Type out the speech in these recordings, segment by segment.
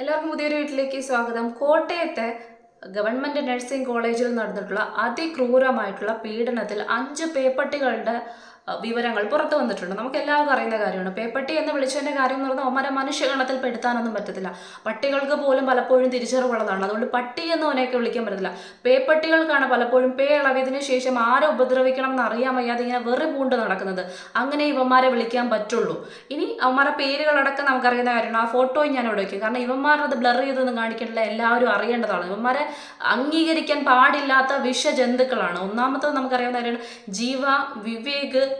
എല്ലാവർക്കും പുതിയൊരു വീട്ടിലേക്ക് സ്വാഗതം. കോട്ടയത്തെ ഗവൺമെന്റ് നഴ്സിംഗ് കോളേജിൽ നടന്നിട്ടുള്ള അതിക്രൂരമായിട്ടുള്ള പീഡനത്തിൽ അഞ്ച് പേപ്പട്ടികളുടെ വിവരങ്ങൾ പുറത്തു വന്നിട്ടുണ്ട്. നമുക്ക് എല്ലാവർക്കും അറിയുന്ന കാര്യമാണ്. പേപ്പട്ടി എന്ന് വിളിച്ചതിന്റെ കാര്യം എന്ന് പറഞ്ഞാൽ അവന്മാരെ മനുഷ്യഗണത്തിൽ പെടുത്താനൊന്നും പറ്റത്തില്ല. പട്ടികൾക്ക് പോലും പലപ്പോഴും തിരിച്ചറിവുള്ളതാണ്. അതുകൊണ്ട് പട്ടി എന്ന് അവനെയൊക്കെ വിളിക്കാൻ പറ്റത്തില്ല. പേപ്പട്ടികൾക്കാണ് പലപ്പോഴും പേ ഇളവിയതിനു ശേഷം ആരെ ഉപദ്രവിക്കണം എന്ന് അറിയാൻ വയ്യാതെ ഇങ്ങനെ വെറി പൂണ്ട് നടക്കുന്നത്. അങ്ങനെ ഇവന്മാരെ വിളിക്കാൻ പറ്റുള്ളൂ. ഇനി അവന്മാരുടെ പേരുകളടക്കം നമുക്കറിയുന്ന കാര്യമാണ്. ആ ഫോട്ടോയും ഞാൻ ഇവിടെ വയ്ക്കും. കാരണം ഇവന്മാരത് ബ്ലർ ചെയ്തൊന്നും കാണിക്കേണ്ടത് എല്ലാവരും അറിയേണ്ടതാണ്. ഇവന്മാരെ അംഗീകരിക്കാൻ പാടില്ലാത്ത വിഷജന്തുക്കളാണ്. ഒന്നാമത്തത് നമുക്കറിയാവുന്ന കാര്യമാണ് ജീവ വിവേക്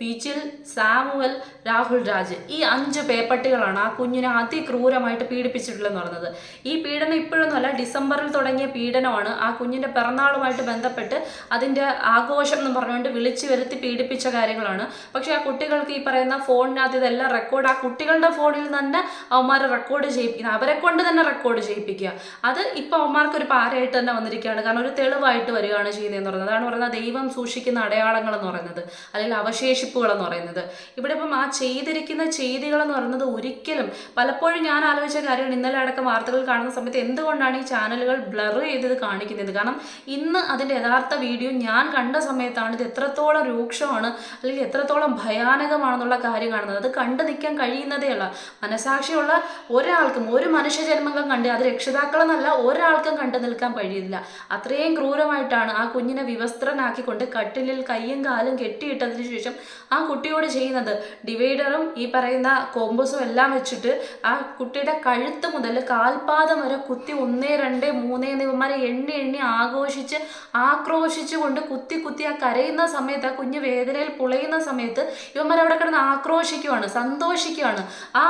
വിജിൽ സാമുവൽ രാഹുൽ രാജ് ഈ അഞ്ച് പേപ്പട്ടികളാണ് ആ കുഞ്ഞിനെ അതിക്രൂരമായിട്ട് പീഡിപ്പിച്ചിട്ടുള്ളതെന്ന് പറഞ്ഞത്. ഈ പീഡനം ഇപ്പോഴൊന്നുമല്ല ഡിസംബറിൽ തുടങ്ങിയ പീഡനമാണ്. ആ കുഞ്ഞിന്റെ പിറന്നാളുമായിട്ട് ബന്ധപ്പെട്ട് അതിന്റെ ആഘോഷം എന്ന് പറഞ്ഞുകൊണ്ട് വിളിച്ചു വരുത്തി പീഡിപ്പിച്ച കാര്യങ്ങളാണ്. പക്ഷേ ആ കുട്ടികൾക്ക് ഈ പറയുന്ന ഫോണിനകത്ത് ഇതെല്ലാം റെക്കോർഡ് ആ കുട്ടികളുടെ ഫോണിൽ തന്നെ അവന്മാരെ റെക്കോർഡ് ചെയ്യിപ്പിക്കുന്നത് അവരെ കൊണ്ട് തന്നെ റെക്കോർഡ് ചെയ്യിപ്പിക്കുക. അത് ഇപ്പോൾ അവന്മാർക്ക് ഒരു പാരയായിട്ട് തന്നെ വന്നിരിക്കുകയാണ്. കാരണം ഒരു തെളിവായിട്ട് വരികയാണ് ചെയ്യുന്നതെന്ന് പറയുന്നത് അതാണ് പറയുന്നത് ദൈവം സൂക്ഷിക്കുന്ന അടയാളങ്ങൾ എന്ന് പറയുന്നത്. അല്ലെങ്കിൽ അവശേഷിപ്പുകൾ എന്ന് പറയുന്നത്. ഇവിടെ ഇപ്പം ആ ചെയ്തിരിക്കുന്ന ചെയ്തികൾ എന്ന് പറയുന്നത് ഒരിക്കലും പലപ്പോഴും ഞാൻ ആലോചിച്ച കാര്യമാണ് ഇന്നലെ അടക്കം വാർത്തകൾ കാണുന്ന സമയത്ത് എന്തുകൊണ്ടാണ് ഈ ചാനലുകൾ ബ്ലർ ചെയ്തത് കാണിക്കുന്നത്? കാരണം ഇന്ന് അതിന്റെ യഥാർത്ഥ വീഡിയോ ഞാൻ കണ്ട സമയത്താണ് ഇത് എത്രത്തോളം രൂക്ഷമാണ് അല്ലെങ്കിൽ എത്രത്തോളം ഭയാനകമാണെന്നുള്ള കാര്യം കാണുന്നത്. അത് കണ്ടു നിൽക്കാൻ കഴിയുന്നതേ ഉള്ള മനസാക്ഷിയുള്ള ഒരാൾക്കും ഒരു മനുഷ്യജന്മങ്ങളും കണ്ട് അത് രക്ഷിതാക്കളെന്നല്ല ഒരാൾക്കും കണ്ടു നിൽക്കാൻ കഴിയില്ല അത്രയും ക്രൂരമായിട്ടാണ് ആ കുഞ്ഞിനെ വിവസ്ത്രനാക്കിക്കൊണ്ട് കട്ടിലിൽ കയ്യും കാലും കെട്ടിയിട്ടതിന് ശേഷം ആ കുട്ടിയോട് ചെയ്യുന്നത്. ഡിവൈഡറും ഈ പറയുന്ന കോമ്പോസും എല്ലാം വെച്ചിട്ട് ആ കുട്ടിയുടെ കഴുത്ത് മുതൽ കാൽപാദം വരെ കുത്തി ഒന്നേ രണ്ട് മൂന്നേ എന്നിവമാരെ എണ്ണി എണ്ണി ആഘോഷിച്ച് ആക്രോശിച്ചു കൊണ്ട് കുത്തി കുത്തി ആ കരയുന്ന സമയത്ത് ആ കുഞ്ഞ് വേദനയിൽ പുളയുന്ന സമയത്ത് ഇവന്മാർ അവിടെ കിടന്ന് ആക്രോശിക്കുവാണ് സന്തോഷിക്കുവാണ്. ആ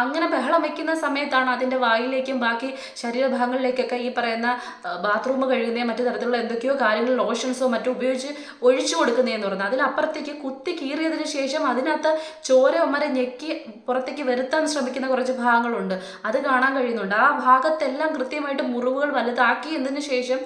അങ്ങനെ ബഹളം വയ്ക്കുന്ന സമയത്താണ് അതിന്റെ വായിലേക്കും ബാക്കി ശരീരഭാഗങ്ങളിലേക്കൊക്കെ ഈ പറയുന്ന ബാത്റൂം കഴുകുന്ന മറ്റു തരത്തിലുള്ള എന്തൊക്കെയോ കാര്യങ്ങൾ ലോഷൻസോ മറ്റോ ഉപയോഗിച്ച് ഒഴിച്ചു കൊടുക്കുന്നതെന്ന് പറയുന്നത്. അതിലപ്പുറത്തേക്ക് കുത്തി കീറിയതിന് ശേഷം അതിനകത്ത് ചോര അമ്മരെ ഞെക്കി പുറത്തേക്ക് വരുത്താൻ ശ്രമിക്കുന്ന കുറച്ച് ഭാഗങ്ങളുണ്ട്. അത് കാണാൻ കഴിയുന്നുണ്ട്. ആ ഭാഗത്തെല്ലാം കൃത്യമായിട്ട് മുറിവുകൾ വലുതാക്കി എന്നതിന് ശേഷം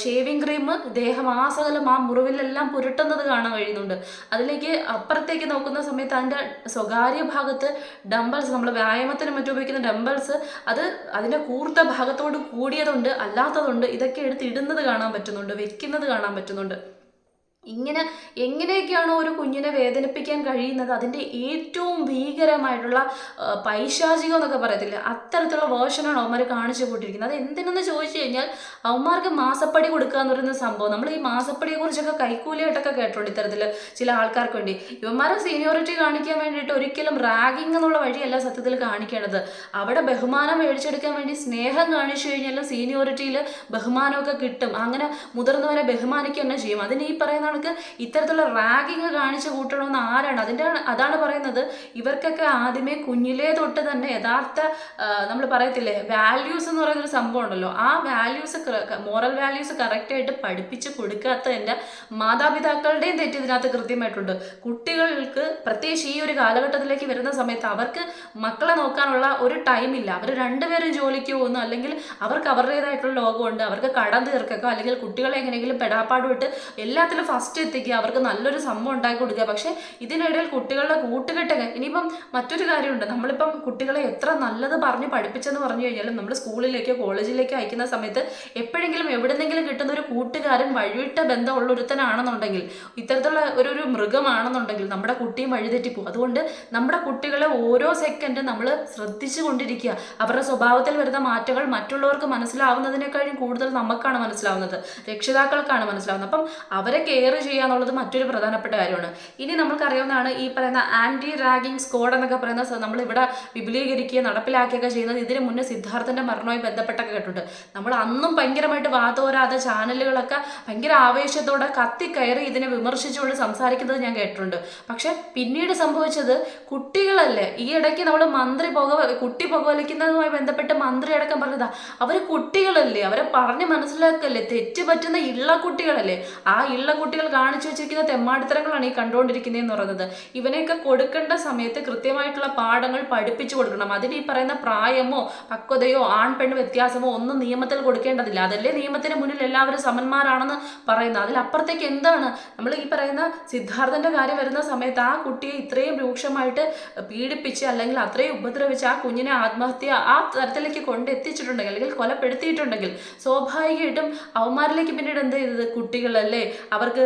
ഷേവിംഗ് ക്രീം ദേഹം ആ മുറിവിലെല്ലാം പുരട്ടുന്നത് കാണാൻ കഴിയുന്നുണ്ട്. അതിലേക്ക് അപ്പുറത്തേക്ക് നോക്കുന്ന സമയത്ത് അതിന്റെ സ്വകാര്യ ഭാഗത്ത് ഡംബൽസ് നമ്മൾ വ്യായാമത്തിന് മറ്റും ഉപയോഗിക്കുന്ന ഡംബൽസ് അത് അതിന്റെ കൂർത്ത ഭാഗത്തോട് കൂടിയതുണ്ട് അല്ലാത്തതുണ്ട് ഇതൊക്കെ എടുത്ത് ഇടുന്നത് കാണാൻ പറ്റുന്നുണ്ട് വെക്കുന്നത് കാണാൻ പറ്റുന്നുണ്ട്. ഇങ്ങനെ എങ്ങനെയൊക്കെയാണോ ഒരു കുഞ്ഞിനെ വേദനിപ്പിക്കാൻ കഴിയുന്നത്? അതിന്റെ ഏറ്റവും ഭീകരമായിട്ടുള്ള പൈശാചികം എന്നൊക്കെ പറയത്തില്ല? അത്തരത്തിലുള്ള വേർഷനാണ് അവന്മാർ കാണിച്ചു കൂട്ടിയിരിക്കുന്നത് അത് എന്തിനെന്ന് ചോദിച്ചു കഴിഞ്ഞാൽ അവന്മാർക്ക് മാസപ്പടി കൊടുക്കുക എന്ന് പറയുന്ന സംഭവം. നമ്മൾ ഈ മാസപ്പടിയെ കുറിച്ചൊക്കെ കൈക്കൂലിയായിട്ടൊക്കെ കേട്ടിട്ടുണ്ട് ഇത്തരത്തിൽ ചില ആൾക്കാർക്ക് വേണ്ടി. ഇവന്മാരെ സീനിയോറിറ്റി കാണിക്കാൻ വേണ്ടിയിട്ട് ഒരിക്കലും റാഗിങ് എന്നുള്ള വഴിയല്ല സത്യത്തിൽ കാണിക്കേണ്ടത്. അവിടെ ബഹുമാനം മേടിച്ചെടുക്കാൻ വേണ്ടി സ്നേഹം കാണിച്ചു കഴിഞ്ഞാൽ സീനിയോറിറ്റിയിൽ ബഹുമാനമൊക്കെ കിട്ടും. അങ്ങനെ മുതിർന്നവരെ ബഹുമാനിക്കുക തന്നെ ചെയ്യും. അതിന് ഈ പറയുന്ന കണക്ക് ഇത്തരത്തിലുള്ള റാഗിങ് കാണിച്ചു കൂട്ടണമെന്ന് ആരാണ്? അതിന്റെ അതാണ് പറയുന്നത് ഇവർക്കൊക്കെ ആദ്യമേ കുഞ്ഞിലേ തൊട്ട് തന്നെ യഥാർത്ഥ നമ്മൾ പറയത്തില്ലേ വാല്യൂസ് എന്ന് പറയുന്നൊരു സംഭവം ഉണ്ടല്ലോ. ആ വാല്യൂസ് മോറൽ വാല്യൂസ് കറക്റ്റായിട്ട് പഠിപ്പിച്ച് കൊടുക്കാത്തതിന്റെ മാതാപിതാക്കളുടെയും തെറ്റ് ഇതിനകത്ത് കൃത്യമായിട്ടുണ്ട്. കുട്ടികൾക്ക് പ്രത്യേകിച്ച് ഈ ഒരു കാലഘട്ടത്തിലേക്ക് വരുന്ന സമയത്ത് അവർക്ക് മക്കളെ നോക്കാനുള്ള ഒരു ടൈമില്ല അവർ രണ്ടുപേരും ജോലിക്ക് പോകുന്നു അല്ലെങ്കിൽ അവർക്ക് അവരുടേതായിട്ടുള്ള ലോകമുണ്ട് അവർക്ക് കടം തീർക്കൊക്കെ അല്ലെങ്കിൽ കുട്ടികളെ എങ്ങനെയെങ്കിലും പെടാപ്പാട് വിട്ട് എല്ലാത്തിലും ഫസ്റ്റ് എത്തിക്കുക. അവർക്ക് നല്ലൊരു സംഭവം ഉണ്ടാക്കി കൊടുക്കുക. പക്ഷേ ഇതിനിടയിൽ കുട്ടികളുടെ കൂട്ടുകെട്ടൊക്കെ ഇനിയിപ്പം മറ്റൊരു കാര്യമുണ്ട്. നമ്മളിപ്പം കുട്ടികളെ എത്ര നല്ലത് പറഞ്ഞ് പഠിപ്പിച്ചെന്ന് പറഞ്ഞു കഴിഞ്ഞാലും നമ്മൾ സ്കൂളിലേക്കോ കോളേജിലേക്കോ അയക്കുന്ന സമയത്ത് എപ്പോഴെങ്കിലും എവിടെന്നെങ്കിലും കിട്ടുന്ന ഒരു കൂട്ടുകാരൻ വഴിവിട്ട ബന്ധമുള്ള ഒരുത്തനാണെന്നുണ്ടെങ്കിൽ ഇത്തരത്തിലുള്ള ഒരു ഒരു മൃഗമാണെന്നുണ്ടെങ്കിൽ നമ്മുടെ കുട്ടിയും വഴിതെറ്റിപ്പോകും അതുകൊണ്ട് നമ്മുടെ കുട്ടികളെ ഓരോ സെക്കൻഡ് നമ്മൾ ശ്രദ്ധിച്ചു കൊണ്ടിരിക്കുക. അവരുടെ സ്വഭാവത്തിൽ വരുന്ന മാറ്റങ്ങൾ മറ്റുള്ളവർക്ക് മനസ്സിലാവുന്നതിനേക്കാളും കൂടുതൽ നമുക്കാണ് മനസ്സിലാവുന്നത്. രക്ഷിതാക്കൾക്കാണ് മനസ്സിലാവുന്നത്. അപ്പം അവരെ കെയർ ചെയ്യുക എന്നുള്ളത് മറ്റൊരു പ്രധാനപ്പെട്ട കാര്യമാണ്. ഇനി നമുക്കറിയാവുന്നതാണ് ഈ പറയുന്ന ആന്റി റാഗിംഗ് സ്കോഡ് എന്നൊക്കെ പറയുന്ന നമ്മൾ ഇവിടെ വിപുലീകരിക്കുകയും നടപ്പിലാക്കുകയൊക്കെ ചെയ്യുന്നത് ഇതിനു മുന്നേ സിദ്ധാർത്ഥന്റെ മരണവുമായി ബന്ധപ്പെട്ടൊക്കെ കേട്ടിട്ടുണ്ട്. നമ്മൾ അന്നും ഭയങ്കരമായിട്ട് വാതോരാതെ ചാനലുകളൊക്കെ ഭയങ്കര ആവേശത്തോടെ കത്തിക്കയറി ഇതിനെ വിമർശിച്ചുകൊണ്ട് സംസാരിക്കുന്നത് ഞാൻ കേട്ടിട്ടുണ്ട്. പക്ഷെ പിന്നീട് സംഭവിച്ചത് കുട്ടികളല്ലേ ഈ ഇടയ്ക്ക് നമ്മൾ മന്ത്രി പുക കുട്ടി പുകവലിക്കുന്നതുമായി ബന്ധപ്പെട്ട് മന്ത്രി അടക്കം പറഞ്ഞതാ. അവർ കുട്ടികളല്ലേ അവരെ പറഞ്ഞ് മനസ്സിലാക്കല്ലേ തെറ്റ് പറ്റുന്ന ഇള്ള കുട്ടികളല്ലേ. ആ ഇള്ള കുട്ടികൾ കുട്ടികൾ കാണിച്ചു വെച്ചിരിക്കുന്ന തെമ്മാടിത്തരങ്ങളാണ് ഈ കണ്ടുകൊണ്ടിരിക്കുന്നത് എന്ന് പറയുന്നത്. ഇവനെയൊക്കെ കൊടുക്കേണ്ട സമയത്ത് കൃത്യമായിട്ടുള്ള പാഠങ്ങൾ പഠിപ്പിച്ചു കൊടുക്കണം. അതിന് ഈ പറയുന്ന പ്രായമോ പക്വതയോ ആൺ പെൺ വ്യത്യാസമോ ഒന്നും നിയമത്തിൽ കൊടുക്കേണ്ടതില്ല. അതല്ലേ നിയമത്തിന് മുന്നിൽ എല്ലാവരും സമന്മാരാണെന്ന് പറയുന്നത്. അതിലപ്പുറത്തേക്ക് എന്താണ്? നമ്മൾ ഈ പറയുന്ന സിദ്ധാർത്ഥന്റെ കാര്യം വരുന്ന സമയത്ത് ആ കുട്ടിയെ ഇത്രയും രൂക്ഷമായിട്ട് പീഡിപ്പിച്ച് അല്ലെങ്കിൽ അത്രയും ഉപദ്രവിച്ച് ആ കുഞ്ഞിനെ ആത്മഹത്യ ആ തരത്തിലേക്ക് കൊണ്ടെത്തിച്ചിട്ടുണ്ടെങ്കിൽ അല്ലെങ്കിൽ കൊലപ്പെടുത്തിയിട്ടുണ്ടെങ്കിൽ സ്വാഭാവികമായിട്ടും അവന്മാരിലേക്ക് പിന്നീട് എന്ത് ചെയ്തത്? കുട്ടികളല്ലേ? അവർക്ക്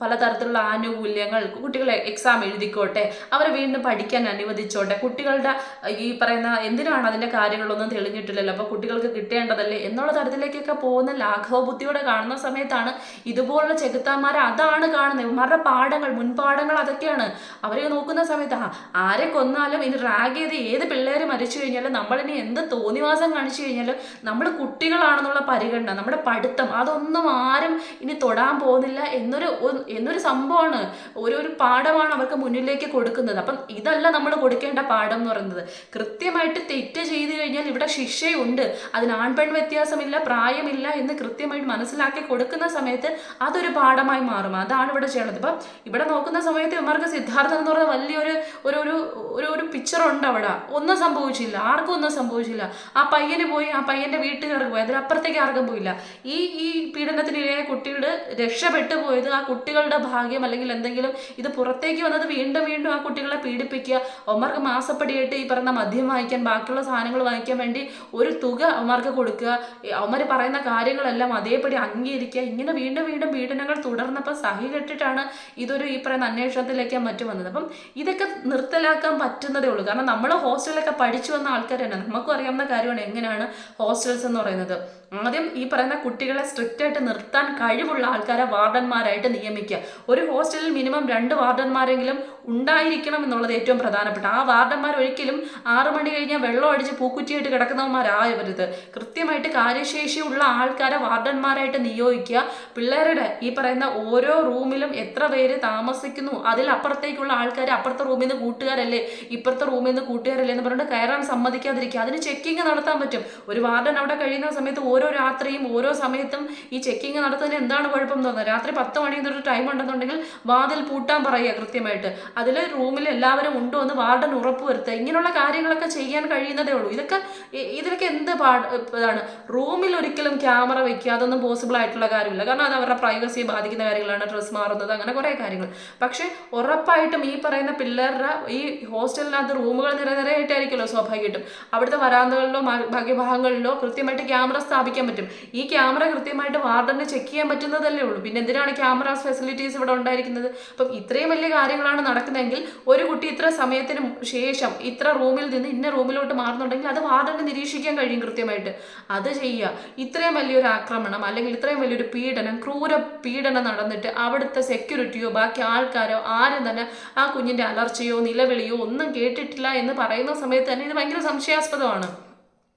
പലതരത്തിലുള്ള ആനുകൂല്യങ്ങൾ കുട്ടികളെ എക്സാം എഴുതിക്കോട്ടെ അവരെ വീണ്ടും പഠിക്കാൻ അനുവദിച്ചോട്ടെ കുട്ടികളുടെ ഈ പറയുന്ന എന്തിനാണ് അതിന്റെ കാര്യങ്ങളൊന്നും തെളിഞ്ഞിട്ടില്ലല്ലോ? അപ്പോൾ കുട്ടികൾക്ക് കിട്ടേണ്ടതല്ലേ? എന്നുള്ള തരത്തിലേക്കൊക്കെ പോകുന്ന ലാഘവബുദ്ധിയോടെ കാണുന്ന സമയത്താണ് ഇതുപോലുള്ള ചെകുത്താന്മാർ അതാണ് കാണുന്നത്. ഇവന്മാരുടെ പാഠങ്ങൾ മുൻപാഠങ്ങൾ അതൊക്കെയാണ്. അവരെ നോക്കുന്ന സമയത്ത് ആരെ കൊന്നാലും ഇനി റാഗ് ചെയ്ത് ഏത് പിള്ളേർ മരിച്ചു കഴിഞ്ഞാലും നമ്മളിനി എന്ത് തോന്നിവാസം കാണിച്ചു കഴിഞ്ഞാലും നമ്മൾ കുട്ടികളാണെന്നുള്ള പരിഗണന നമ്മുടെ പഠിത്തം അതൊന്നും ആരും ഇനി തൊടാൻ പോകുന്നില്ല എന്നൊരു എന്നൊരു സംഭവമാണ്. ഒരു ഒരു പാഠമാണ് അവർക്ക് മുന്നിലേക്ക് കൊടുക്കുന്നത്. അപ്പം ഇതല്ല നമ്മൾ കൊടുക്കേണ്ട പാഠം എന്ന് പറയുന്നത്. കൃത്യമായിട്ട് തെറ്റ് ചെയ്തു കഴിഞ്ഞാൽ ഇവിടെ ശിക്ഷയുണ്ട്. അതിന് ആൺപെൺ വ്യത്യാസമില്ല പ്രായമില്ല എന്ന് കൃത്യമായിട്ട് മനസ്സിലാക്കി കൊടുക്കുന്ന സമയത്ത് അതൊരു പാഠമായി മാറും. അതാണ് ഇവിടെ ചെയ്യണത്. ഇപ്പം ഇവിടെ നോക്കുന്ന സമയത്ത് ഇവർക്ക് സിദ്ധാർത്ഥൻ എന്ന് പറയുന്ന വലിയൊരു ഒരു ഒരു ഒരു ഒരു പിക്ചർ ഉണ്ട് അവിടെ. ഒന്നും സംഭവിച്ചില്ല. ആർക്കും ഒന്നും സംഭവിച്ചില്ല. ആ പയ്യന് പോയി ആ പയ്യന്റെ വീട്ടുകാർക്ക് പോയി അതിലപ്പുറത്തേക്ക് ആർക്കും പോയില്ല. ഈ ഈ പീഡനത്തിനിരയായ കുട്ടിയുടെ രക്ഷപ്പെട്ടു പോയത് ആ കുട്ടികളുടെ ഭാഗ്യം അല്ലെങ്കിൽ എന്തെങ്കിലും ഇത് പുറത്തേക്ക് വന്നത് വീണ്ടും വീണ്ടും ആ കുട്ടികളെ പീഡിപ്പിക്കുക. ഒമാർക്ക് മാസപ്പടിയായിട്ട് ഈ പറഞ്ഞ മദ്യം വാങ്ങിക്കാൻ ബാക്കിയുള്ള സാധനങ്ങൾ വാങ്ങിക്കാൻ വേണ്ടി ഒരു തുക അവന്മാർക്ക് കൊടുക്കുക. അവന്മാർ പറയുന്ന കാര്യങ്ങളെല്ലാം അതേപടി അംഗീകരിക്കുക. ഇങ്ങനെ വീണ്ടും വീണ്ടും പീഡനങ്ങൾ തുടർന്നപ്പോൾ സഹി കെട്ടിട്ടാണ് ഇതൊരു ഈ പറയുന്ന അന്വേഷണത്തിലേക്ക് മറ്റും വന്നത്. അപ്പം ഇതൊക്കെ നിർത്തലാക്കാൻ പറ്റുന്നതേ ഉള്ളൂ. കാരണം നമ്മൾ ഹോസ്റ്റലിലൊക്കെ പഠിച്ചു വന്ന ആൾക്കാർ തന്നെ നമുക്കും അറിയാവുന്ന കാര്യമാണ് എങ്ങനെയാണ് ഹോസ്റ്റൽസ് എന്ന് പറയുന്നത്. ആദ്യം ഈ പറയുന്ന കുട്ടികളെ സ്ട്രിക്റ്റ് ആയിട്ട് നിർത്താൻ കഴിവുള്ള ആൾക്കാരെ വാർഡന്മാരായിട്ട് നിയമിക്കുക. ഒരു ഹോസ്റ്റലിൽ മിനിമം രണ്ട് വാർഡന്മാരെങ്കിലും ഉണ്ടായിരിക്കണം എന്നുള്ളത് ഏറ്റവും പ്രധാനപ്പെട്ട. ആ വാർഡന്മാർ ഒരിക്കലും ആറു മണി കഴിഞ്ഞാൽ വെള്ളം അടിച്ച് പൂക്കുറ്റിയായിട്ട് കിടക്കുന്നവന്മാരായവരുത് കൃത്യമായിട്ട് കാര്യശേഷിയുള്ള ആൾക്കാരെ വാർഡന്മാരായിട്ട് നിയോഗിക്കുക. പിള്ളേരുടെ ഈ പറയുന്ന ഓരോ റൂമിലും എത്ര പേര് താമസിക്കുന്നു അതിലപ്പുറത്തേക്കുള്ള ആൾക്കാർ അപ്പുറത്തെ റൂമിൽ നിന്ന് കൂട്ടുകാരല്ലേ ഇപ്പുറത്തെ റൂമിൽ നിന്ന് കൂട്ടുകാരല്ലേ എന്ന് പറഞ്ഞിട്ട് കയറാൻ സമ്മതിക്കാതിരിക്കുക. അതിന് ചെക്കിങ് നടത്താൻ പറ്റും. ഒരു വാർഡൻ അവിടെ കഴിയുന്ന സമയത്ത് ഓരോ രാത്രിയും ഓരോ സമയത്തും ഈ ചെക്കിങ് നടത്തുന്നതിന് എന്താണ് കുഴപ്പം എന്ന് തോന്നുന്നത് രാത്രി പത്ത് മണി എന്നൊരു ടൈം ഉണ്ടെന്നുണ്ടെങ്കിൽ വാതിൽ പൂട്ടാൻ പറയുക കൃത്യമായിട്ട്. അതിൽ റൂമിൽ എല്ലാവരും ഉണ്ടോ എന്ന് വാർഡൻ ഉറപ്പ് വരുത്തുക ഇങ്ങനെയുള്ള കാര്യങ്ങളൊക്കെ ചെയ്യാൻ കഴിയുന്നതേ ഉള്ളൂ. ഇതൊക്കെ ഇതിലൊക്കെ എന്ത് പാട് ഇതാണ്? റൂമിൽ ഒരിക്കലും ക്യാമറ വെക്കുക അതൊന്നും പോസിബിൾ ആയിട്ടുള്ള കാര്യമില്ല. കാരണം അത് അവരുടെ പ്രൈവസിയെ ബാധിക്കുന്ന കാര്യങ്ങളാണ് ഡ്രസ്സ് മാറുന്നത് അങ്ങനെ കുറേ കാര്യങ്ങൾ. പക്ഷേ ഉറപ്പായിട്ടും ഈ പറയുന്ന പിള്ളേരുടെ ഈ ഹോസ്റ്റലിനകത്ത് റൂമുകൾ നിരനിരയായിട്ടായിരിക്കുമല്ലോ സ്വാഭാവികമായിട്ടും. അവിടുത്തെ വരാന്തകളിലോ ഭാഗ്യഭാഗങ്ങളിലോ കൃത്യമായിട്ട് ക്യാമറ സ്ഥാപിക്കാൻ പറ്റും. ഈ ക്യാമറ കൃത്യമായിട്ട് വാർഡന് ചെക്ക് ചെയ്യാൻ പറ്റുന്നതല്ലേ ഉള്ളൂ. പിന്നെ എന്തിനാണ് ക്യാമറാസ് ഫെസിലിറ്റീസ് ഇവിടെ ഉണ്ടായിരിക്കുന്നത്? അപ്പം ഇത്രയും വലിയ കാര്യങ്ങളാണ് നടക്കുന്നതെങ്കിൽ ഒരു കുട്ടി ഇത്ര സമയത്തിന് ശേഷം ഇത്ര റൂമിൽ നിന്ന് ഇന്ന റൂമിലോട്ട് മാറുന്നുണ്ടെങ്കിൽ അത് വാർഡന് നിരീക്ഷിക്കാൻ കഴിയും കൃത്യമായിട്ട്. അത് ചെയ്യുക. ഇത്രയും വലിയൊരു ആക്രമണം അല്ലെങ്കിൽ ഇത്രയും വലിയൊരു പീഡനം ക്രൂര പീഡനം നടന്നിട്ട് അവിടുത്തെ സെക്യൂരിറ്റിയോ ബാക്കി ആൾക്കാരോ ആരും തന്നെ ആ കുഞ്ഞിന്റെ അലർച്ചയോ നിലവിളിയോ ഒന്നും കേട്ടിട്ടില്ല എന്ന് പറയുന്ന സമയത്ത് തന്നെ ഇത് ഭയങ്കര സംശയാസ്പദമാണ്.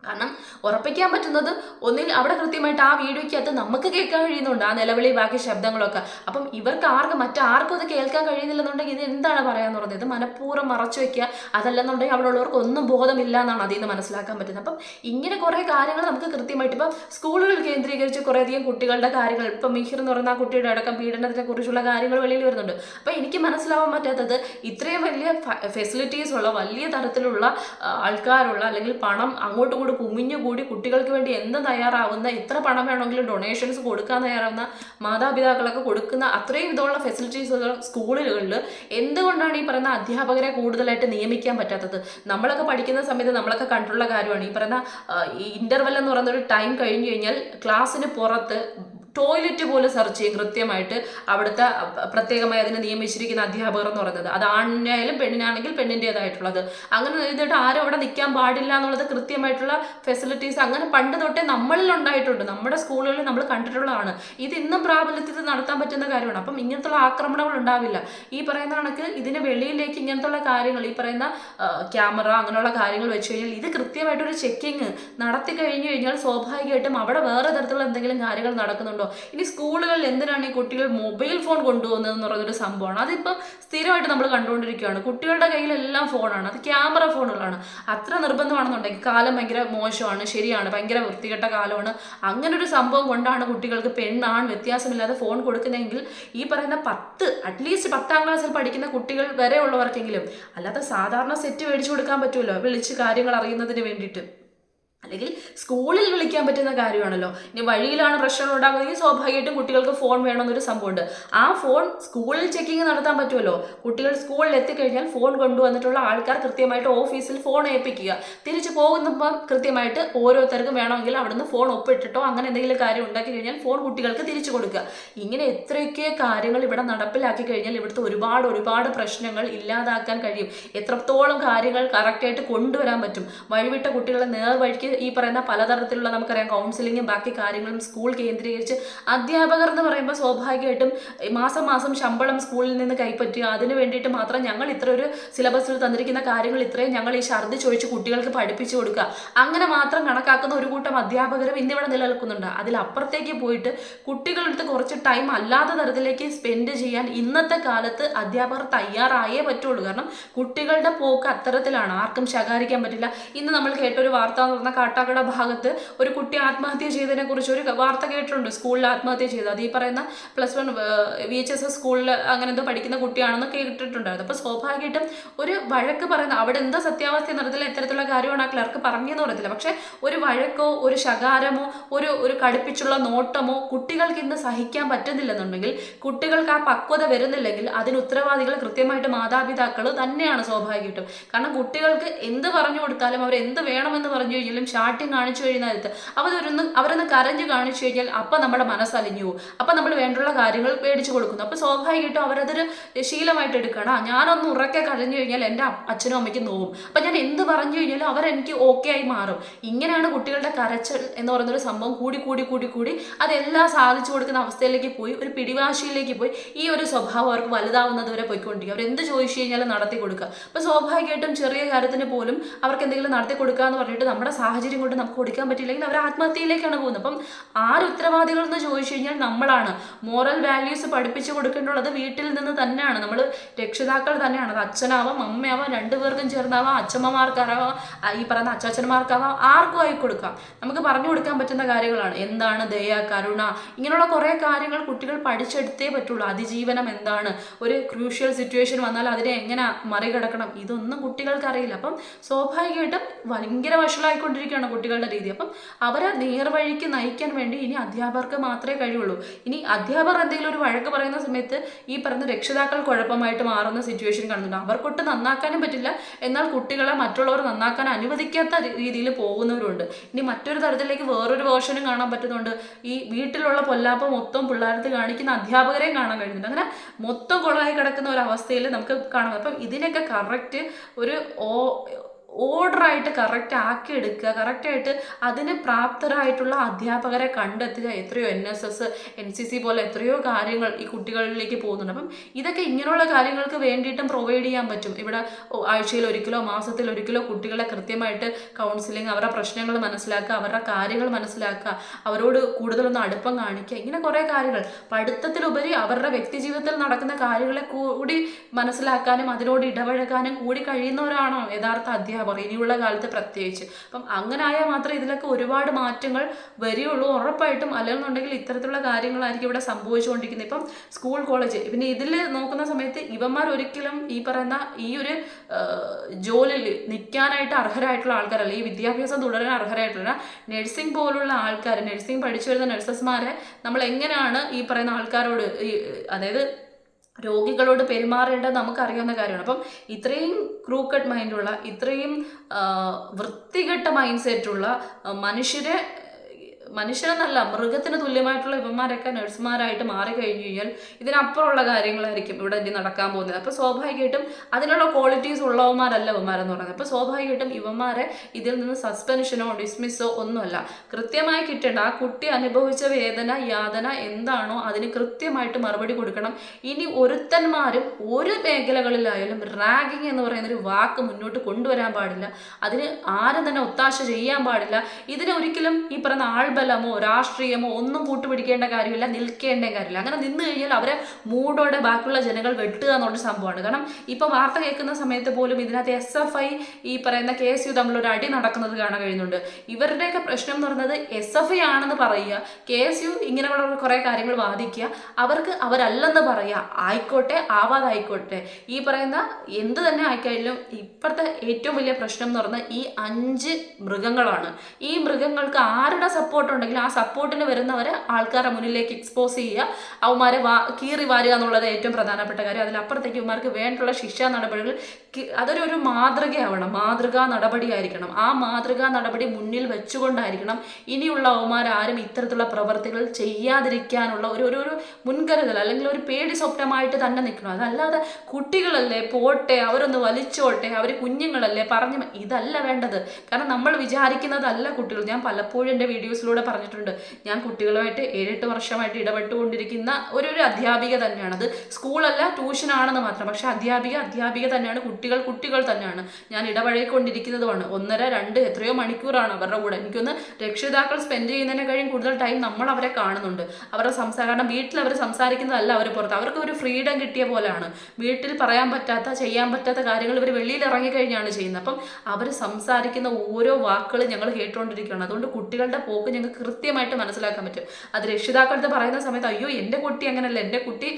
കാരണം ഉറപ്പിക്കാൻ പറ്റുന്നത് ഒന്നിൽ അവിടെ കൃത്യമായിട്ട് ആ വീഡിയോയ്ക്കകത്ത് നമുക്ക് കേൾക്കാൻ കഴിയുന്നുണ്ട് ആ നിലവിളി ബാക്കി ശബ്ദങ്ങളൊക്കെ. അപ്പം ഇവർക്ക് ആർക്കും മറ്റാർക്കും അത് കേൾക്കാൻ കഴിയുന്നില്ലെന്നുണ്ടെങ്കിൽ ഇത് എന്താണ് പറയാന്ന് പറഞ്ഞത്? ഇത് മനഃപൂർവം മറച്ചു വെക്കുക. അതല്ലെന്നുണ്ടെങ്കിൽ അവിടെ ഉള്ളവർക്ക് ഒന്നും ബോധമില്ല എന്നാണ് അതിൽ നിന്ന് മനസ്സിലാക്കാൻ പറ്റുന്നത്. അപ്പം ഇങ്ങനെ കുറേ കാര്യങ്ങൾ നമുക്ക് കൃത്യമായിട്ട് ഇപ്പം സ്കൂളുകൾ കേന്ദ്രീകരിച്ച് കുറേയധികം കുട്ടികളുടെ കാര്യങ്ങൾ ഇപ്പം മിഹിർ എന്ന് പറയുന്ന ആ കുട്ടിയുടെ അടക്കം പീഡനത്തിനെ കുറിച്ചുള്ള കാര്യങ്ങൾ വെളിയിൽ വരുന്നുണ്ട്. അപ്പം എനിക്ക് മനസ്സിലാവാൻ പറ്റാത്തത് ഇത്രയും വലിയ ഫെസിലിറ്റീസ് ഉള്ള വലിയ തരത്തിലുള്ള ആൾക്കാരുള്ള അല്ലെങ്കിൽ പണം അങ്ങോട്ടും ഇങ്ങോട്ടും കുമിഞ്ഞുകൂടി കുട്ടികൾക്ക് വേണ്ടി എന്ത് തയ്യാറാവുന്ന ഇത്ര പണം വേണമെങ്കിലും ഡൊണേഷൻസ് കൊടുക്കാൻ തയ്യാറാവുന്ന മാതാപിതാക്കളൊക്കെ കൊടുക്കുന്ന അത്രയും വിധമുള്ള ഫെസിലിറ്റീസ് സ്കൂളുകളിൽ എന്തുകൊണ്ടാണ് ഈ പറയുന്ന അധ്യാപകരെ കൂടുതലായിട്ട് നിയമിക്കാൻ പറ്റാത്തത്? നമ്മളൊക്കെ പഠിക്കുന്ന സമയത്ത് നമ്മളൊക്കെ കണ്ടുള്ള കാര്യമാണ്. ഈ പറയുന്ന ഇന്റർവെൽ എന്ന് പറയുന്ന ഒരു ടൈം കഴിഞ്ഞു കഴിഞ്ഞാൽ ക്ലാസ്സിന് പുറത്ത് ടോയ്ലറ്റ് പോലും സെർച്ച് ചെയ്യും കൃത്യമായിട്ട് അവിടുത്തെ പ്രത്യേകമായി അതിനെ നിയമിച്ചിരിക്കുന്ന അധ്യാപകർ എന്ന് പറയുന്നത്. അത് ആണിനായാലും പെണ്ണിനാണെങ്കിൽ പെണ്ണിന്റെതായിട്ടുള്ളത് അങ്ങനെ എഴുതിയിട്ട് ആരും അവിടെ നിൽക്കാൻ പാടില്ല എന്നുള്ളത് കൃത്യമായിട്ടുള്ള ഫെസിലിറ്റീസ് അങ്ങനെ പണ്ട് തൊട്ടേ നമ്മളിൽ ഉണ്ടായിട്ടുണ്ട്. നമ്മുടെ സ്കൂളുകളിൽ നമ്മൾ കണ്ടിട്ടുള്ളതാണ്. ഇത് ഇന്നും പ്രാബല്യത്തിൽ നടത്താൻ പറ്റുന്ന കാര്യമാണ്. അപ്പം ഇങ്ങനത്തുള്ള ആക്രമണങ്ങൾ ഉണ്ടാവില്ല. ഈ പറയുന്ന കണക്ക് ഇതിന് വെളിയിലേക്ക് ഇങ്ങനത്തുള്ള കാര്യങ്ങൾ ഈ പറയുന്ന ക്യാമറ അങ്ങനെയുള്ള കാര്യങ്ങൾ വെച്ച് കഴിഞ്ഞാൽ ഇത് കൃത്യമായിട്ടൊരു ചെക്കിങ് നടത്തി കഴിഞ്ഞു കഴിഞ്ഞാൽ സ്വാഭാവികമായിട്ടും അവിടെ വേറെ തരത്തിലുള്ള എന്തെങ്കിലും കാര്യങ്ങൾ നടക്കുന്നുണ്ടോ നടക്കുന്നുണ്ടോ ഇനി സ്കൂളുകളിൽ എന്തിനാണ് ഈ കുട്ടികൾ മൊബൈൽ ഫോൺ കൊണ്ടുപോകുന്നത് എന്ന് പറയുന്നൊരു സംഭവമാണ്. അതിപ്പം സ്ഥിരമായിട്ട് നമ്മൾ കണ്ടുകൊണ്ടിരിക്കുകയാണ്. കുട്ടികളുടെ കയ്യിലെല്ലാം ഫോണാണ്. അത് ക്യാമറ ഫോണുകളാണ്. അത്ര നിർബന്ധമാണെന്നുണ്ടെങ്കിൽ കാലം ഭയങ്കര മോശമാണ് ശരിയാണ് ഭയങ്കര വൃത്തികെട്ട കാലമാണ്. അങ്ങനെ ഒരു സംഭവം കൊണ്ടാണ് കുട്ടികൾക്ക് പെണ്ണാൺ വ്യത്യാസമില്ലാതെ ഫോൺ കൊടുക്കുന്നതെങ്കിൽ ഈ പറയുന്ന പത്ത് അറ്റ്ലീസ്റ്റ് പത്താം ക്ലാസ്സിൽ പഠിക്കുന്ന കുട്ടികൾ വരെ ഉള്ളവർക്കെങ്കിലും അല്ലാതെ സാധാരണ സെറ്റ് മേടിച്ചു കൊടുക്കാൻ പറ്റുമല്ലോ? വിളിച്ച് കാര്യങ്ങൾ അറിയുന്നതിന് വേണ്ടിയിട്ട്. അല്ലെങ്കിൽ സ്കൂളിൽ വിളിക്കാൻ പറ്റുന്ന കാര്യമാണല്ലോ. ഇനി വഴിയിലാണ് പ്രഷർ ഉണ്ടാകുന്നതെങ്കിൽ സ്വാഭാവികമായിട്ടും കുട്ടികൾക്ക് ഫോൺ വേണമെന്നൊരു സംഭവമുണ്ട്. ആ ഫോൺ സ്കൂളിൽ ചെക്കിങ് നടത്താൻ പറ്റുമല്ലോ. കുട്ടികൾ സ്കൂളിൽ എത്തിക്കഴിഞ്ഞാൽ ഫോൺ കൊണ്ടുവന്നിട്ടുള്ള ആൾക്കാർ കൃത്യമായിട്ട് ഓഫീസിൽ ഫോൺ ഏൽപ്പിക്കുക. തിരിച്ചു പോകുന്നപ്പം കൃത്യമായിട്ട് ഓരോരുത്തർക്കും വേണമെങ്കിൽ അവിടുന്ന് ഫോൺ ഒപ്പിട്ടിട്ടോ അങ്ങനെ എന്തെങ്കിലും കാര്യം ഉണ്ടാക്കി കഴിഞ്ഞാൽ ഫോൺ കുട്ടികൾക്ക് തിരിച്ചു കൊടുക്കുക. ഇങ്ങനെ എത്രയൊക്കെ കാര്യങ്ങൾ ഇവിടെ നടപ്പിലാക്കി കഴിഞ്ഞാൽ ഇവിടുത്തെ ഒരുപാട് ഒരുപാട് പ്രശ്നങ്ങൾ ഇല്ലാതാക്കാൻ കഴിയും. എത്രത്തോളം കാര്യങ്ങൾ കറക്റ്റായിട്ട് കൊണ്ടുവരാൻ പറ്റും. വഴിവിട്ട കുട്ടികളെ നേർവഴിക്ക് ഈ പറയുന്ന പലതരത്തിലുള്ള നമുക്കറിയാം കൗൺസിലിങ്ങും ബാക്കി കാര്യങ്ങളും സ്കൂൾ കേന്ദ്രീകരിച്ച് അധ്യാപകർ എന്ന് പറയുമ്പോൾ സ്വാഭാവികമായിട്ടും മാസം മാസം ശമ്പളം സ്കൂളിൽ നിന്ന് കൈപ്പറ്റുക. അതിന് വേണ്ടിയിട്ട് മാത്രം ഞങ്ങൾ ഇത്ര ഒരു സിലബസിൽ തന്നിരിക്കുന്ന കാര്യങ്ങൾ ഇത്രയും ഞങ്ങൾ ഈ ഛർദ്ദി ചോദിച്ച് കുട്ടികൾക്ക് പഠിപ്പിച്ചു കൊടുക്കുക. അങ്ങനെ മാത്രം കണക്കാക്കുന്ന ഒരു കൂട്ടം അധ്യാപകരും ഇന്നിവിടെ നിലനിൽക്കുന്നുണ്ട്. അതിലപ്പുറത്തേക്ക് പോയിട്ട് കുട്ടികളെടുത്ത് കുറച്ച് ടൈം അല്ലാത്ത തരത്തിലേക്ക് സ്പെൻഡ് ചെയ്യാൻ ഇന്നത്തെ കാലത്ത് അധ്യാപകർ തയ്യാറായേ പറ്റുള്ളൂ. കാരണം കുട്ടികളുടെ പോക്ക് അത്തരത്തിലാണ്. ആർക്കും ശകാരിക്കാൻ പറ്റില്ല. ഇന്ന് നമ്മൾ കേട്ടൊരു വാർത്ത എന്ന് പറഞ്ഞാൽ കാട്ടാക്കട ഭാഗത്ത് ഒരു കുട്ടി ആത്മഹത്യ ചെയ്തതിനെ കുറിച്ച് ഒരു വാർത്ത കേട്ടിട്ടുണ്ട്. സ്കൂളിൽ ആത്മഹത്യ ചെയ്തത് അത് ഈ പറയുന്ന plus one V H S S സ്കൂളിൽ അങ്ങനെ എന്തോ പഠിക്കുന്ന കുട്ടിയാണെന്ന് കേട്ടിട്ടുണ്ടായിരുന്നു. അപ്പോൾ സ്വാഭാവികമായിട്ടും ഒരു വഴക്ക് പറയുന്ന അവിടെ എന്താ സത്യാവസ്ഥ എന്നറിയത്തില്ല ഇത്തരത്തിലുള്ള കാര്യമാണ് ആ ക്ലർക്ക് പറഞ്ഞതെന്ന് പറയത്തില്ല പക്ഷേ ഒരു വഴക്കോ ഒരു ശകാരമോ ഒരു ഒരു കടുപ്പിച്ചുള്ള നോട്ടമോ കുട്ടികൾക്ക് ഇന്ന് സഹിക്കാൻ പറ്റുന്നില്ലെന്നുണ്ടെങ്കിൽ കുട്ടികൾക്ക് ആ പക്വത വരുന്നില്ലെങ്കിൽ അതിന് ഉത്തരവാദികൾ കൃത്യമായിട്ട് മാതാപിതാക്കൾ തന്നെയാണ് സ്വാഭാവികമായിട്ടും. കാരണം കുട്ടികൾക്ക് എന്ത് പറഞ്ഞു കൊടുത്താലും അവർ എന്ത് വേണമെന്ന് പറഞ്ഞു കഴിഞ്ഞാലും ഷാട്ടിങ് കാണിച്ചു കഴിയുന്ന നേരത്ത് അവരൊന്ന് അവരൊന്ന് കരഞ്ഞു കാണിച്ചു കഴിഞ്ഞാൽ അപ്പം നമ്മുടെ മനസ്സലിഞ്ഞു പോകും. അപ്പം നമ്മൾ വേണ്ടുള്ള കാര്യങ്ങൾ മേടിച്ചു കൊടുക്കുന്നു. അപ്പോൾ സ്വാഭാവികമായിട്ടും അവരതൊരു ശീലമായിട്ട് എടുക്കണം. ഞാനൊന്ന് ഉറക്കെ കരഞ്ഞു കഴിഞ്ഞാൽ എന്റെ അച്ഛനും അമ്മയ്ക്കും നോവും. അപ്പം ഞാൻ എന്ത് പറഞ്ഞു കഴിഞ്ഞാലും അവരെനിക്ക് ഓക്കെ ആയി മാറും. ഇങ്ങനെയാണ് കുട്ടികളുടെ കരച്ചൽ എന്ന് പറയുന്നൊരു സംഭവം കൂടി കൂടി കൂടി കൂടി അതെല്ലാം സാധിച്ചു കൊടുക്കുന്ന അവസ്ഥയിലേക്ക് പോയി. ഒരു പിടിവാശിയിലേക്ക് പോയി. ഈ ഒരു സ്വഭാവം അവർക്ക് വലുതാവുന്നത് വരെ പോയിക്കൊണ്ടിരിക്കും. അവർ എന്ത് ചോദിച്ചു കഴിഞ്ഞാലും നടത്തി കൊടുക്കുക. അപ്പോൾ സ്വാഭാവികമായിട്ടും ചെറിയ കാര്യത്തിന് പോലും അവർക്ക് എന്തെങ്കിലും നടത്തി കൊടുക്കുക എന്ന് പറഞ്ഞിട്ട് നമ്മുടെ സാഹചര്യം കൊണ്ട് നമുക്ക് കൊടുക്കാൻ പറ്റില്ലെങ്കിൽ അവർ ആത്മഹത്യയിലേക്കാണ് പോകുന്നത്. അപ്പം ആര് ഉത്തരവാദികൾ എന്ന് ചോദിച്ചു കഴിഞ്ഞാൽ നമ്മളാണ്. മോറൽ വാല്യൂസ് പഠിപ്പിച്ചു കൊടുക്കേണ്ടുള്ളത് വീട്ടിൽ നിന്ന് തന്നെയാണ്. നമ്മൾ രക്ഷിതാക്കൾ തന്നെയാണ്. അത് അച്ഛനാവാം അമ്മയാവാം രണ്ടുപേർക്കും ചേർന്നാവാം അച്ഛമ്മമാർക്കാവാം ഈ പറയുന്ന അച്ചാച്ചന്മാർക്കാവാം ആർക്കും ആയി കൊടുക്കാം. നമുക്ക് പറഞ്ഞു കൊടുക്കാൻ പറ്റുന്ന കാര്യങ്ങളാണ്. എന്താണ് ദയ കരുണ? ഇങ്ങനെയുള്ള കുറേ കാര്യങ്ങൾ കുട്ടികൾ പഠിച്ചെടുത്തേ പറ്റുള്ളൂ. അതിജീവനം എന്താണ്? ഒരു ക്രൂഷ്യൽ സിറ്റുവേഷൻ വന്നാൽ അതിനെ എങ്ങനെ മറികടക്കണം? ഇതൊന്നും കുട്ടികൾക്ക് അറിയില്ല അപ്പം സ്വാഭാവികമായിട്ടും ഭയങ്കര വഷളായിക്കൊണ്ടിരിക്കുകയാണ് കുട്ടികളുടെ രീതി. അപ്പം അവരെ നേർവഴിക്ക് നയിക്കാൻ വേണ്ടി ഇനി അധ്യാപകർക്ക് മാത്രമേ കഴിയുള്ളൂ. ഇനി അധ്യാപകർ എന്തെങ്കിലും ഒരു വഴക്ക് പറയുന്ന സമയത്ത് ഈ പറയുന്ന രക്ഷിതാക്കൾ കുഴപ്പമായിട്ട് മാറുന്ന സിറ്റുവേഷൻ കാണുന്നുണ്ട്. അവർക്കൊട്ട് നന്നാക്കാനും പറ്റില്ല. എന്നാൽ കുട്ടികളെ മറ്റുള്ളവർ നന്നാക്കാൻ അനുവദിക്കാത്ത രീതിയിൽ പോകുന്നവരുണ്ട്. ഇനി മറ്റൊരു തരത്തിലേക്ക് വേറൊരു വേർഷനും കാണാൻ പറ്റുന്നുണ്ട്. ഈ വീട്ടിലുള്ള പൊല്ലാപ്പ് മൊത്തം പിള്ളേർക്ക് കാണിക്കുന്ന അധ്യാപകരെയും കാണാൻ കഴിയുന്നുണ്ട്. അങ്ങനെ മൊത്തം കുളമായി കിടക്കുന്ന ഒരു അവസ്ഥയിൽ നമുക്ക് കാണാം. അപ്പം ഇതിനൊക്കെ കറക്റ്റ് ഒരു ഓ ഓർഡറായിട്ട് കറക്റ്റ് ആക്കി എടുക്കുക കറക്റ്റായിട്ട് അതിന് പ്രാപ്തരായിട്ടുള്ള അധ്യാപകരെ കണ്ടെത്തുക. എത്രയോ N S S N C C പോലെ എത്രയോ കാര്യങ്ങൾ ഈ കുട്ടികളിലേക്ക് പോകുന്നുണ്ട്. അപ്പം ഇതൊക്കെ ഇങ്ങനെയുള്ള കാര്യങ്ങൾക്ക് വേണ്ടിയിട്ടും പ്രൊവൈഡ് ചെയ്യാൻ പറ്റും. ഇവിടെ ആഴ്ചയിൽ ഒരിക്കലോ മാസത്തിൽ ഒരിക്കലോ കുട്ടികളെ കൃത്യമായിട്ട് കൗൺസിലിംഗ് അവരുടെ പ്രശ്നങ്ങൾ മനസ്സിലാക്കുക അവരുടെ കാര്യങ്ങൾ മനസ്സിലാക്കുക അവരോട് കൂടുതലൊന്ന് അടുപ്പം കാണിക്കുക ഇങ്ങനെ കുറേ കാര്യങ്ങൾ. പഠിത്തത്തിലുപരി അവരുടെ വ്യക്തി ജീവിതത്തിൽ നടക്കുന്ന കാര്യങ്ങളെ കൂടി മനസ്സിലാക്കാനും അതിനോട് ഇടപഴകാനും കൂടി കഴിയുന്നവരാണോ യഥാർത്ഥ അധ്യാപകർ? ഇനിയുള്ള കാലത്ത് പ്രത്യേകിച്ച്. അപ്പം അങ്ങനെ ആയാൽ മാത്രമേ ഇതിലൊക്കെ ഒരുപാട് മാറ്റങ്ങൾ വരികയുള്ളൂ ഉറപ്പായിട്ടും അല്ലെന്നുണ്ടെങ്കിൽ ഇത്തരത്തിലുള്ള കാര്യങ്ങളായിരിക്കും ഇവിടെ സംഭവിച്ചുകൊണ്ടിരിക്കുന്നത്. ഇപ്പം സ്കൂൾ കോളേജ് പിന്നെ ഇതിൽ നോക്കുന്ന സമയത്ത് ഇവന്മാർ ഒരിക്കലും ഈ പറയുന്ന ഈ ഒരു ജോലിയിൽ നിൽക്കാനായിട്ട് അർഹരായിട്ടുള്ള ആൾക്കാരല്ല. ഈ വിദ്യാഭ്യാസം തുടരാൻ അർഹരായിട്ടുള്ള നഴ്സിംഗ് പോലുള്ള ആൾക്കാർ നഴ്സിംഗ് പഠിച്ചു വരുന്ന നഴ്സസ്മാരെ നമ്മൾ എങ്ങനെയാണ് ഈ പറയുന്ന ആൾക്കാരോട് അതായത് രോഗികളോട് പെരുമാറേണ്ടത് നമുക്കറിയാവുന്ന കാര്യമാണ്. അപ്പം ഇത്രയും ക്രൂക്കട്ട് മൈൻഡുള്ള ഇത്രയും വൃത്തികെട്ട മൈൻഡ് സെറ്റുള്ള മനുഷ്യരെ മനുഷ്യരെന്നല്ല മൃഗത്തിന് തുല്യമായിട്ടുള്ള ഇവന്മാരൊക്കെ നഴ്സുമാരായിട്ട് മാറിക്കഴിഞ്ഞു കഴിഞ്ഞാൽ ഇതിനപ്പുറമുള്ള കാര്യങ്ങളായിരിക്കും ഇവിടെ ഇനി നടക്കാൻ പോകുന്നത്. അപ്പോൾ സ്വാഭാവികമായിട്ടും അതിനുള്ള ക്വാളിറ്റീസ് ഉള്ളവന്മാരല്ല ഇവന്മാരെന്ന് പറയുന്നത്. അപ്പോൾ സ്വാഭാവികമായിട്ടും ഇവന്മാരെ ഇതിൽ നിന്ന് സസ്പെൻഷനോ ഡിസ്മിസ്സോ ഒന്നുമല്ല. കൃത്യമായി കിട്ടേണ്ട ആ കുട്ടി അനുഭവിച്ച വേദന യാതന എന്താണോ അതിന് കൃത്യമായിട്ട് മറുപടി കൊടുക്കണം. ഇനി ഒരുത്തന്മാരും ഒരു മേഖലകളിലായാലും റാഗിങ് എന്ന് പറയുന്ന ഒരു വാക്ക് മുന്നോട്ട് കൊണ്ടുവരാൻ പാടില്ല. അതിന് ആരും തന്നെ ഒത്താശ ചെയ്യാൻ പാടില്ല. ഇതിനൊരിക്കലും ഈ പറയുന്ന ആൾബലം മതമോ രാഷ്ട്രീയമോ ഒന്നും കൂട്ടുപിടിക്കേണ്ട കാര്യമില്ല നിൽക്കേണ്ട കാര്യമില്ല. അങ്ങനെ നിന്ന് കഴിഞ്ഞാൽ അവരെ മൂടോടെ ബാക്കിയുള്ള ജനങ്ങൾ വെട്ടുക എന്നുള്ള സംഭവമാണ്. കാരണം ഇപ്പൊ വാർത്ത കേൾക്കുന്ന സമയത്ത് പോലും ഇതിനകത്ത് എസ് എഫ് ഐ ഈ പറയുന്ന കെ എസ് യു തമ്മിലൊരു അടി നടക്കുന്നത് കാണാൻ കഴിയുന്നുണ്ട്. ഇവരുടെയൊക്കെ പ്രശ്നം എന്ന് പറയുന്നത് എസ് എഫ് ഐ ആണെന്ന് പറയുക കെ എസ് യു ഇങ്ങനെയുള്ള കുറേ കാര്യങ്ങൾ വാദിക്കുക അവർക്ക് അവരല്ലെന്ന് പറയുക. ആയിക്കോട്ടെ ആവാതായിക്കോട്ടെ. ഈ പറയുന്ന എന്ത് തന്നെ ആയിക്കഴിഞ്ഞാലും ഇപ്പോഴത്തെ ഏറ്റവും വലിയ പ്രശ്നം എന്ന് പറയുന്നത് ഈ അഞ്ച് മൃഗങ്ങളാണ്. ഈ മൃഗങ്ങൾക്ക് ആരുടെ സപ്പോർട്ട് ഉണ്ടെങ്കിലും ആ സപ്പോർട്ടിന് വരുന്നവരെ ആൾക്കാരുടെ മുന്നിലേക്ക് എക്സ്പോസ് ചെയ്യുക. അവന്മാരെ വാ കീറി വാരുക എന്നുള്ളത് ഏറ്റവും പ്രധാനപ്പെട്ട കാര്യം. അതിലപ്പുറത്തേക്ക് ഇവന്മാർക്ക് വേണ്ടിയുള്ള ശിക്ഷാ നടപടികൾ അതൊരു മാതൃകയാവണം മാതൃകാ നടപടിയായിരിക്കണം. ആ മാതൃകാ നടപടി മുന്നിൽ വെച്ചുകൊണ്ടായിരിക്കണം ഇനിയുള്ള അവന്മാരാരും ഇത്തരത്തിലുള്ള പ്രവർത്തികൾ ചെയ്യാതിരിക്കാനുള്ള ഒരു ഒരു ഒരു മുൻകരുതൽ അല്ലെങ്കിൽ ഒരു പേടി സ്വപ്നമായിട്ട് തന്നെ നിൽക്കണം. അതല്ലാതെ കുട്ടികളല്ലേ പോട്ടെ അവരൊന്ന് വലിച്ചോട്ടെ അവർ കുഞ്ഞുങ്ങളല്ലേ പറഞ്ഞു ഇതല്ല വേണ്ടത്. കാരണം നമ്മൾ വിചാരിക്കുന്നതല്ല കുട്ടികൾ. ഞാൻ പലപ്പോഴും എന്റെ വീഡിയോസിലൂടെ പറഞ്ഞിട്ടുണ്ട്. ഞാൻ കുട്ടികളുമായിട്ട് ഏഴെട്ട് വർഷമായിട്ട് ഇടപെട്ടുകൊണ്ടിരിക്കുന്ന ഒരു ഒരു അധ്യാപിക തന്നെയാണ്. അത് സ്കൂളല്ല ട്യൂഷനാണെന്ന് മാത്രം. പക്ഷെ അധ്യാപിക അധ്യാപിക തന്നെയാണ് കുട്ടികൾ കുട്ടികൾ തന്നെയാണ്. ഞാൻ ഇടപഴകിക്കൊണ്ടിരിക്കുന്നതുമാണ്. ഒന്നര രണ്ട് എത്രയോ മണിക്കൂറാണ് അവരുടെ കൂടെ. എനിക്കൊന്ന് രക്ഷിതാക്കൾ സ്പെൻഡ് ചെയ്യുന്നതിനേക്കാളും കൂടുതൽ ടൈം നമ്മൾ അവരെ കാണുന്നുണ്ട്. അവരുടെ സംസാരം കാരണം വീട്ടിൽ അവർ സംസാരിക്കുന്നതല്ല അവർ പുറത്ത്. അവർക്ക് ഒരു ഫ്രീഡം കിട്ടിയ പോലെയാണ്. വീട്ടിൽ പറയാൻ പറ്റാത്ത ചെയ്യാൻ പറ്റാത്ത കാര്യങ്ങൾ ഇവർ വെളിയിൽ ഇറങ്ങിക്കഴിഞ്ഞാണ് ചെയ്യുന്നത്. അപ്പം അവർ സംസാരിക്കുന്ന ഓരോ വാക്കുകളും ഞങ്ങൾ കേട്ടുകൊണ്ടിരിക്കുകയാണ്. അതുകൊണ്ട് കുട്ടികളുടെ പോക്ക് ഞങ്ങൾക്ക് കൃത്യമായിട്ട് മനസ്സിലാക്കാൻ പറ്റും. അത് രക്ഷിതാക്കളുടെ പറയുന്ന സമയത്ത് അയ്യോ എന്റെ കുട്ടി അങ്ങനെയല്ല എന്റെ കുട്ടി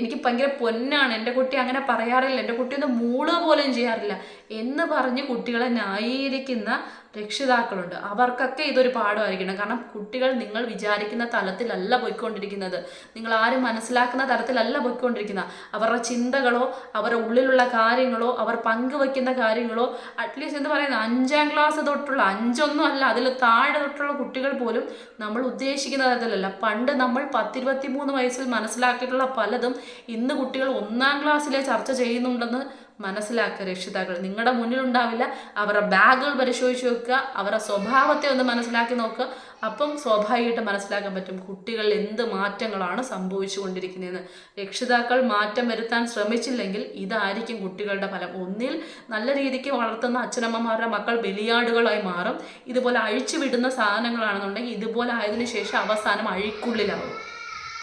എനിക്ക് ഭയങ്കര പൊന്നാണ്. എന്റെ കുട്ടി അങ്ങനെ പറയാറില്ല. എന്റെ കുട്ടി ഒന്ന് മൂളുക പോലും ചെയ്യാറില്ല. എന്ന് പറഞ്ഞ് കുട്ടികളെ ന്യായീകരിക്കുന്ന രക്ഷിതാക്കളുണ്ട്. അവർക്കൊക്കെ ഇതൊരു പാഠമായിരിക്കണം. കാരണം കുട്ടികൾ നിങ്ങൾ വിചാരിക്കുന്ന തലത്തിലല്ല പോയിക്കൊണ്ടിരിക്കുന്നത്. നിങ്ങൾ ആരും മനസ്സിലാക്കുന്ന തലത്തിലല്ല പോയിക്കൊണ്ടിരിക്കുന്നത് അവരുടെ ചിന്തകളോ അവരുടെ ഉള്ളിലുള്ള കാര്യങ്ങളോ അവർ പങ്കുവെക്കുന്ന കാര്യങ്ങളോ അറ്റ്ലീസ്റ്റ് എന്ത് പറയുന്നത് അഞ്ചാം ക്ലാസ് തൊട്ടുള്ള അഞ്ചൊന്നും അല്ല അതിൽ താഴെ തൊട്ടുള്ള കുട്ടികൾ പോലും നമ്മൾ ഉദ്ദേശിക്കുന്ന തരത്തിലല്ല പണ്ട് നമ്മൾ പത്തിരുപത്തി മൂന്ന് വയസ്സിൽ മനസ്സിലാക്കിയിട്ടുള്ള പലതും ഇന്ന് കുട്ടികൾ ഒന്നാം ക്ലാസ്സിലെ ചർച്ച ചെയ്യുന്നുണ്ടെന്ന് മനസ്സിലാക്കുക രക്ഷിതാക്കൾ. നിങ്ങളുടെ മുന്നിലുണ്ടാവില്ല അവരുടെ ബാഗുകൾ പരിശോധിച്ച് നോക്കുക അവരുടെ സ്വഭാവത്തെ ഒന്ന് മനസ്സിലാക്കി നോക്കുക. അപ്പം സ്വാഭാവികമായിട്ട് മനസ്സിലാക്കാൻ പറ്റും കുട്ടികളിൽ എന്ത് മാറ്റങ്ങളാണ് സംഭവിച്ചുകൊണ്ടിരിക്കുന്നതെന്ന്. രക്ഷിതാക്കൾ മാറ്റം വരുത്താൻ ശ്രമിച്ചില്ലെങ്കിൽ ഇതായിരിക്കും കുട്ടികളുടെ ഫലം. ഒന്നിൽ നല്ല രീതിക്ക് വളർത്തുന്ന അച്ഛനമ്മമാരുടെ മക്കൾ ബലിയാടുകളായി മാറും. ഇതുപോലെ അഴിച്ചു വിടുന്ന സാധനങ്ങളാണെന്നുണ്ടെങ്കിൽ ഇതുപോലെ ആയതിനു ശേഷം അവസാനം അഴിക്കുള്ളിലാവും.